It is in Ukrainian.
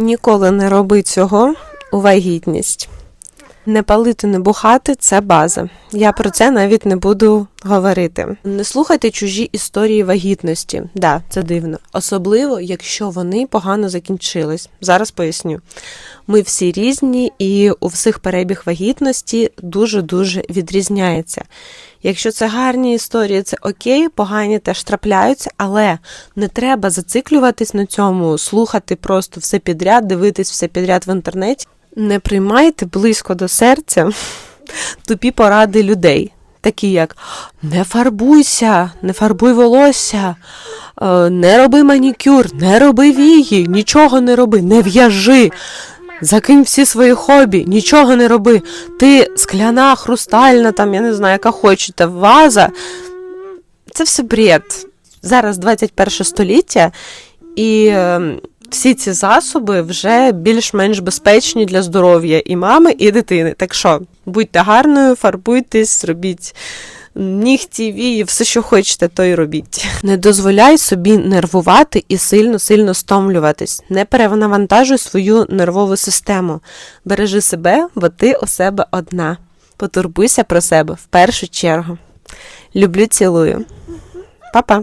Ніколи не роби цього у вагітність. Не палити, не бухати це база. Я про це навіть не буду говорити. Не слухайте чужі історії вагітності. Да, це дивно. Особливо, якщо вони погано закінчились. Зараз поясню. Ми всі різні, і у всіх перебіг вагітності дуже-дуже відрізняється. Якщо це гарні історії, це окей, погані теж трапляються, але не треба зациклюватись на цьому, слухати просто все підряд, дивитись все підряд в інтернеті. Не приймайте близько до серця тупі поради людей, такі як не фарбуйся, не фарбуй волосся, е, не роби манікюр, не роби вії, нічого не роби, не в'яжи. Закинь всі свої хобі, нічого не роби. Ти скляна, хрустальна, там, я не знаю, яка хочете, ваза. Це все бред. Зараз 21 століття, і е, всі ці засоби вже більш-менш безпечні для здоров'я і мами, і дитини. Так що, будьте гарною, фарбуйтесь, робіть нігті, вії, все, що хочете, то й робіть. Не дозволяй собі нервувати і сильно-сильно стомлюватись. Не перенавантажуй свою нервову систему. Бережи себе, бо ти у себе одна. Потурбуйся про себе в першу чергу. Люблю, цілую. Па-па!